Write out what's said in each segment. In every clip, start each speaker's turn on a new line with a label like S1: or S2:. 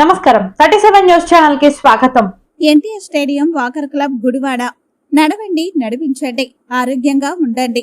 S1: నమస్కారం. Thirty seven news ఛానల్కి స్వాగతం.
S2: NTR stadium walker club Gudivada. నడవండి నడిపించండి ఆరోగ్యంగా ఉండండి.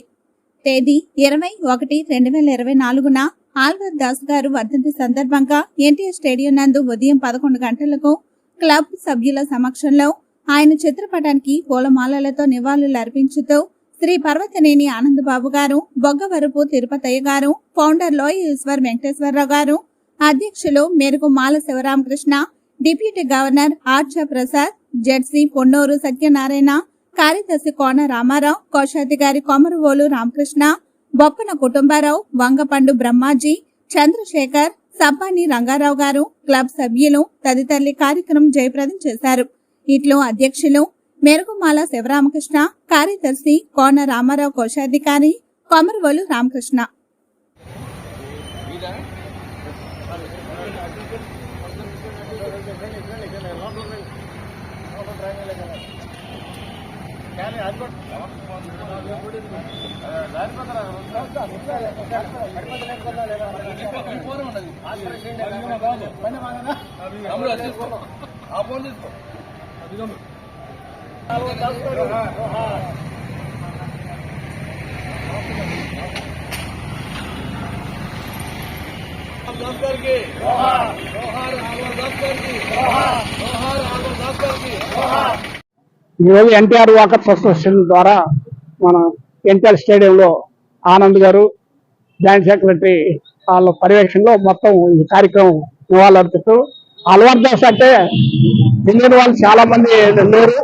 S2: తేదీ ఇరవై ఒకటి రెండు వేల ఇరవై నాలుగున ఆల్వర్ దాస్ గారు వర్ధంతి సందర్భంగా ఎన్టీఆర్ స్టేడియం నందు ఉదయం పదకొండు గంటలకు క్లబ్ సభ్యుల సమక్షంలో ఆయన చిత్రపటానికి పూలమాలలతో నివాళులు అర్పించుతూ శ్రీ పర్వతనేని ఆనందబాబు గారు బొగ్గవరపు తిరుపతయ్య గారు ఫౌండర్ లోయ ఈశ్వర్ వెంకటేశ్వరరావు గారు అధ్యక్షులు మేరకు మాల శివరామకృష్ణ డిప్యూటీ గవర్నర్ ఆర్చ ప్రసాద్ జడ్సీ పొన్నూరు సత్యనారాయణ కార్యదర్శి కోన రామారావు కోశాధికారి కొమరవోలు రామకృష్ణ బొప్పన కుటుంబారావు వంగపండు బ్రహ్మాజీ చంద్రశేఖర్ సబ్బాని రంగారావు గారు క్లబ్ సభ్యులు తదితరులు కార్యక్రమం జయప్రదం చేశారు. ఇట్లో అధ్యక్షులు మెరుగుమాల శివరామకృష్ణ కార్యదర్శి కోన రామారావు కోశాధికారి కొమరవోలు రామకృష్ణ.
S3: ఆ ఫోన్ తీసుకో డాక్టర్కి జోహార్ ఆల్వర్ డాక్టర్కి జోహార్ ఆల్వర్ డాక్టర్
S4: ఈరోజు ఎన్టీఆర్ వాకర్స్ అసోసియేషన్ ద్వారా మన ఎన్టీఆర్ స్టేడియంలో ఆనంద్ గారు జాయింట్ సెక్రటరీ వాళ్ళ పర్యవేక్షణలో మొత్తం ఈ కార్యక్రమం నివాళులర్పిస్తూ అల్వర్ దాస్ అంటే తెలియని వాళ్ళు చాలా మంది లేరు.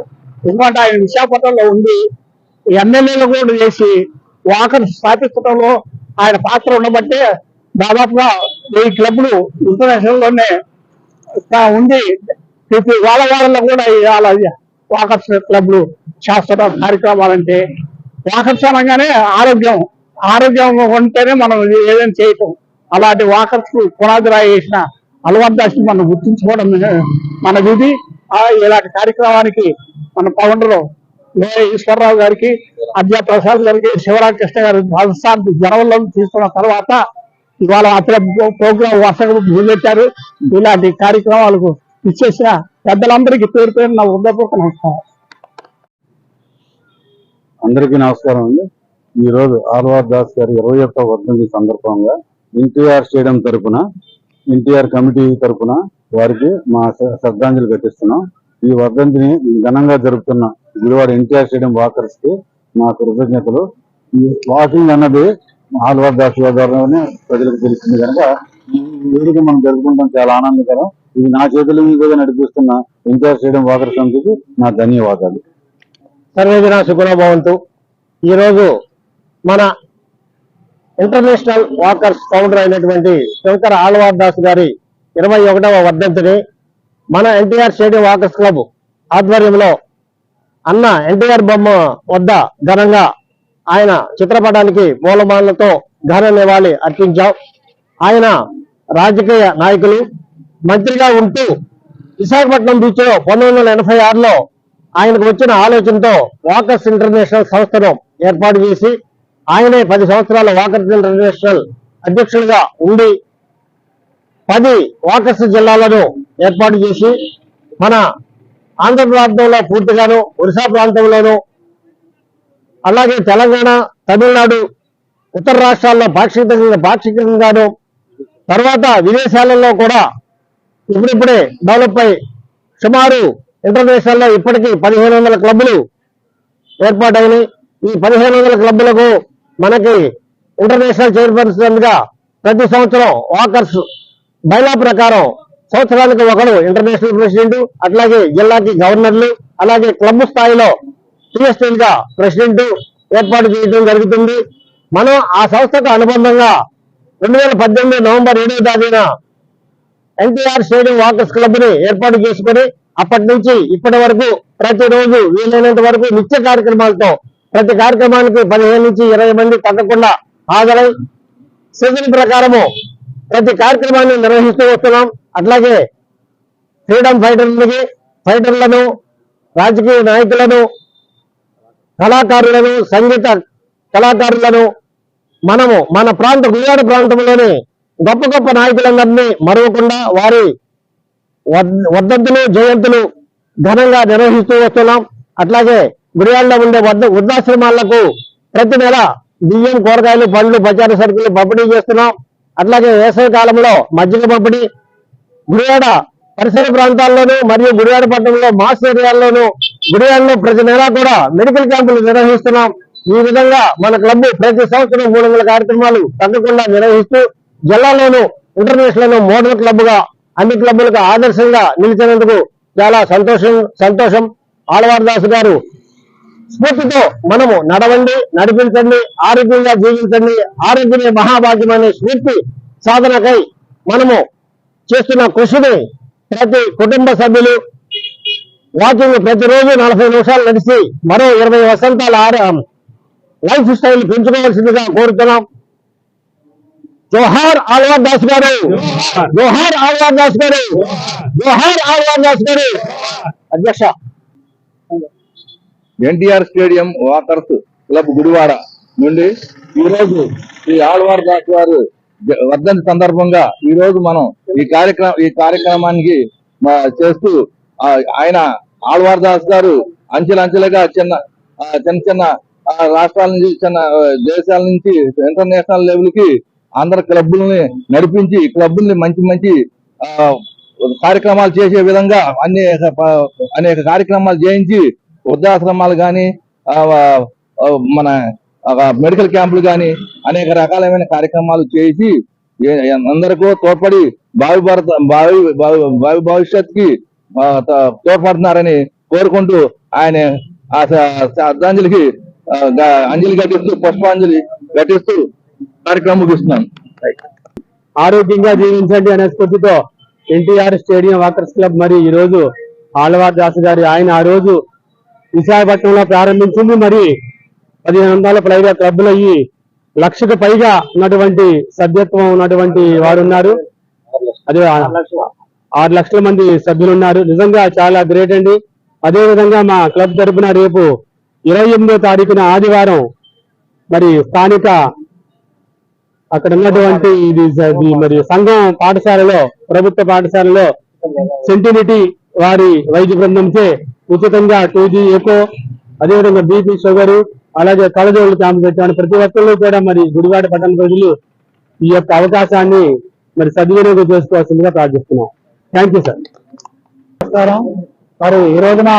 S4: ఎందుకంటే ఆయన విశాఖపట్నంలో ఉండి ఎమ్మెల్యేలు కూడా చేసి వాకర్ స్థాపించడంలో ఆయన పాత్ర ఉండబట్టే దాదాపుగా ఈ క్లబ్లు ఇంటర్నేషనల్లోనే ఉంది ప్రతి వాళ్ళ కూడా ఇవాళ వాకర్స్ క్లబ్లు చేస్తున్న కార్యక్రమాలంటే వాకర్స్ అనగానే ఆరోగ్యం. ఆరోగ్యం ఉంటేనే మనం ఏదైనా చేయటం అలాంటి వాకర్స్కు పునాది రాయి వేసిన అలవాటు మనం గుర్తుంచుకోవడం మన విధి. ఇలాంటి కార్యక్రమానికి మన పవన్లో లే ఈశ్వరరావు గారికి అద్యా ప్రసాద్ గారికి శివరామకృష్ణ గారి రాజస్థాన్ జనవరిలో తీసుకున్న తర్వాత ఇవాళ అక్కడ ప్రోగ్రాం వరుసగా మొదలెట్టారు ఇలాంటి కార్యక్రమాలకు ఇచ్చేసిన పెద్దలందరికీ పేరు పేరు నా హృదయపూర్వక నమస్కారం.
S5: అందరికీ నమస్కారం అండి. ఈ రోజు దాస్ గారి ఇరవై ఒక్క వర్ధంతి సందర్భంగా ఎన్టీఆర్ స్టేడియం తరపున ఎన్టీఆర్ కమిటీ తరపున వారికి మా శ్రద్ధాంజలి ఘటిస్తున్నాం. ఈ వర్ధంతిని ఘనంగా జరుపుతున్న గుడివాడ ఎన్టీఆర్ స్టేడియం వాకర్స్కి మా కృతజ్ఞతలు. వాకింగ్ అన్నది ఆల్వార్ దాస్ గారి ద్వారానే ప్రజలకు తెలిసింది కనుక ఈ వేడుక మనం జరుపుకుంటాం చాలా ఆనందకరం. ఇది నా చేతుల మీదుగా నడిపిస్తున్న ఎన్టీఆర్ స్టేడియం వాకర్ సమితికి నా ధన్యవాదాలు.
S4: సర్వేజన సుగుణభవంతు. ఈరోజు మన ఇంటర్నేషనల్ వాకర్స్ ఫౌండర్ అయినటువంటి శంకర్ ఆళ్వార్ దాస్ గారి ఇరవై ఒకటవ వర్ధంతిని మన ఎన్టీఆర్ స్టేడియం వాకర్స్ క్లబ్ ఆధ్వర్యంలో అన్న ఎన్టీఆర్ బొమ్మ వద్ద ఘనంగా ఆయన చిత్రపటానికి మూలమాలతో ఘన నివాళి అర్పించాం. ఆయన రాజకీయ నాయకులు మంత్రిగా ఉంటూ విశాఖపట్నం బీచ్లో పంతొమ్మిది వందల ఎనభై ఆరులో ఆయనకు వచ్చిన ఆలోచనతో వాకర్స్ ఇంటర్నేషనల్ సంస్థను ఏర్పాటు చేసి ఆయనే పది సంవత్సరాల వాకర్స్ ఇంటర్నేషనల్ అధ్యక్షుడిగా ఉండి పది వాకర్స్ జిల్లాలను ఏర్పాటు చేసి మన ఆంధ్ర ప్రాంతంలో పూర్తిగాను ఒరిసా ప్రాంతంలోను అలాగే తెలంగాణ తమిళనాడు ఉత్తర రాష్ట్రాల్లో పాక్షికంగా పాక్షికంగాను తర్వాత విదేశాలలో కూడా ఇప్పుడిప్పుడే డెవలప్ అయి సుమారు ఇంటర్నేషనల్లో ఇప్పటికీ పదిహేను వందల క్లబ్బులు ఏర్పాటైనవి ఈ పదిహేను వందల క్లబ్బులకు మనకి ఇంటర్నేషనల్ చైర్పర్సన్గా ప్రతి సంవత్సరం వాకర్స్ బైలా ప్రకారం సంవత్సరానికి ఒకరు ఇంటర్నేషనల్ ప్రెసిడెంట్ అట్లాగే జిల్లాకి గవర్నర్లు అలాగే క్లబ్ స్థాయిలో టీఎస్ఎల్గా ప్రెసిడెంట్ ఏర్పాటు చేయడం జరుగుతుంది. మనం ఆ సంస్థకు అనుబంధంగా రెండు వేల పద్దెనిమిది నవంబర్ ఏడవ తేదీన ఎన్టీఆర్ స్టేడియం వాకర్స్ క్లబ్ని ఏర్పాటు చేసుకుని అప్పటి నుంచి ఇప్పటి వరకు ప్రతిరోజు వీలైనంత వరకు నిత్య కార్యక్రమాలతో ప్రతి కార్యక్రమానికి పదిహేను నుంచి ఇరవై మంది తగ్గకుండా హాజరై సీజన్ ప్రకారము ప్రతి కార్యక్రమాన్ని నిర్వహిస్తూ వస్తున్నాం. అట్లాగే ఫ్రీడమ్ ఫైటర్లకి ఫైటర్లను రాజకీయ నాయకులను కళాకారులను సంగీత కళాకారులను మనము మన ప్రాంత గుడివాడ ప్రాంతంలోని గొప్ప గొప్ప నాయకులందరినీ మరవకుండా వారి వద్- వర్ధంతులు జయంతులు ఘనంగా నిర్వహిస్తూ వస్తున్నాం. అట్లాగే గుడియాడలో ఉండే వద్ద వృద్ధాశ్రమాలకు ప్రతి నెల బియ్యం కూరగాయలు పండ్లు బజారు సరుకులు పంపిణీ చేస్తున్నాం. అట్లాగే వేసవి కాలంలో మజ్జిగ పంపిణీ గుడియాడ పరిసర ప్రాంతాల్లోనూ మరియు గుడివాడ పట్టణంలో మాస్ ఏరియాల్లోనూ గుడివాడలో ప్రతి నెలా కూడా మెడికల్ క్యాంపులు నిర్వహిస్తున్నాం. ఈ విధంగా మన క్లబ్ ప్రతి సంవత్సరం మూడు వందల కార్యక్రమాలు తగ్గకుండా నిర్వహిస్తూ జిల్లాలోనూ ఇంటర్నేషనల్ మోడల్ క్లబ్గా అన్ని క్లబ్బులకు ఆదర్శంగా నిలిచినందుకు చాలా సంతోషం సంతోషం. ఆళ్వారదాసు గారు స్ఫూర్తితో మనము నడవండి నడిపించండి ఆరోగ్యంగా జీవించండి ఆరోగ్యమే మహాభాగ్యమనే స్ఫూర్తి సాధనకై మనము చేస్తున్న కృషిని ప్రతి కుటుంబ సభ్యులు వాకింగ్ ప్రతిరోజు నలభై నిమిషాలు నడిచి మరో ఇరవై వసంతాలు ఆర- లైఫ్ స్టైల్ పెంచుకోవాల్సిందిగా కోరుతున్నాం. జోహార్ ఆళ్వార్ దాస్ గారు. జోహార్ ఆళ్వార్ దాస్ గారు. జోహార్ ఆళ్వార్ దాస్ గారు. అధ్యక్ష.
S3: NTR stadium walkers club Gudivada నుండి ఈ రోజు ఈ ఆళ్వార్ దాస్ గారు వర్ధంతి సందర్భంగా ఈ రోజు మనం ఈ కార్యక్రమం ఈ కార్యక్రమానికి చేస్తూ ఆయన ఆళ్వార్ దాస్ గారు అంచెలంచెలుగా చిన్న చిన్న చిన్న రాష్ట్రాల నుంచి చిన్న దేశాల నుంచి ఇంటర్నేషనల్ లెవెల్కి అందరు క్లబ్బుల్ని నడిపించి క్లబ్బుల్ని మంచి మంచి కార్యక్రమాలు చేసే విధంగా అనేక అనేక కార్యక్రమాలు చేయించి వృద్ధాశ్రమాలు కానీ మన మెడికల్ క్యాంపులు కానీ అనేక రకాలైన కార్యక్రమాలు చేసి అందరికీ తోడ్పడి భావి భారత భావి భావి- భావి తోడ్పడుతున్నారని కోరుకుంటూ ఆయన ఆ శ్రద్ధాంజలికి అంజలి ఘటిస్తూ పుష్పాంజలి ఘటిస్తూ కార్యక్రమం ముగిస్తున్నాను
S4: ఆరోగ్యంగా జీవించండి అనే స్ఫూర్తితో ఎన్టీఆర్ స్టేడియం వాకర్స్ క్లబ్ మరి ఈ రోజు ఆళ్వార్ దాస్ గారి ఆయన ఆ రోజు విశాఖపట్నంలో ప్రారంభించింది. మరి పదిహేను వందల పైగా క్లబ్లు అయ్యి లక్షకు పైగా ఉన్నటువంటి సభ్యత్వం ఉన్నటువంటి వారు ఉన్నారు అదే ఆరు లక్షల. మంది సభ్యులు ఉన్నారు నిజంగా చాలా గ్రేట్ అండి. అదే విధంగా మా క్లబ్ తరపున రేపు ఇరవై ఎనిమిదో తారీఖున ఆదివారం మరి స్థానిక అక్కడ ఉన్నటువంటి ఇది మరి సంఘం పాఠశాలలో ప్రభుత్వ పాఠశాలలో సెంటినిటీ వారి వైద్య బృందంచే ఉచితంగా టూ జీ ఎకో అదేవిధంగా బీపీ షుగర్ అలాగే కళజోళ్ళు క్యాంపు పెట్టాను ప్రతి ఒక్కళ్ళు కూడా మరి గుడివాడ పట్టణ ప్రజలు ఈ యొక్క అవకాశాన్ని మరి సద్వినియోగం చేసుకోవాల్సిందిగా ప్రార్థిస్తున్నాం. థ్యాంక్ యూ సార్ నమస్కారం. మరి ఈ రోజున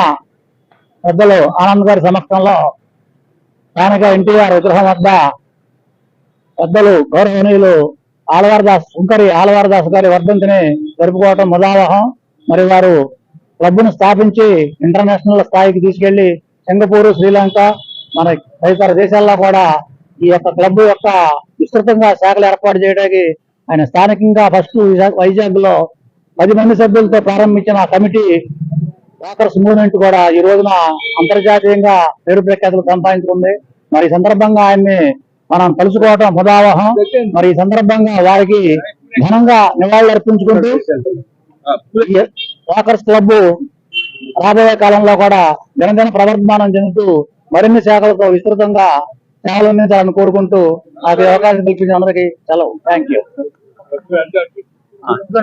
S4: పెద్దలు ఆనంద్ గారి సమక్షంలో స్థానిక ఎన్టీఆర్ విగ్రహం వద్ద పెద్దలు గౌరవనీయులు ఆలవారదాస్ ఉంకరి ఆలవారదాస్ గారి వర్ధంతిని జరుపుకోవటం ముదావహం. మరి వారు క్లబ్ను స్థాపించి ఇంటర్నేషనల్ స్థాయికి తీసుకెళ్ళి సింగపూర్ శ్రీలంక మన తదితర దేశాల్లో కూడా ఈ యొక్క క్లబ్ యొక్క విస్తృతంగా శాఖలు ఏర్పాటు చేయడానికి ఆయన స్థానికంగా ఫస్ట్ వైజాగ్లో పది మంది సభ్యులతో ప్రారంభించిన కమిటీ వాకర్స్ మూవ్మెంట్ కూడా ఈ రోజున అంతర్జాతీయంగా పేరు ప్రఖ్యాతులు సంపాదించుకుంది. మరి సందర్భంగా ఆయన్ని మనం కలుసుకోవటం ముదావహం మరి ఈ సందర్భంగా వారికి ఘనంగా నివాళులు అర్పించుకుంటూ వాకర్స్ క్లబ్ రాబోయే కాలంలో కూడా దినదిన ప్రవర్ధమానం చెందుతూ మరిన్ని శాఖలతో విస్తృతంగా సేవలు అందించాలని కోరుకుంటూ నాకు అవకాశం కల్పించిన అందరికీ సెలవు థ్యాంక్ ಹಾ ಈಗ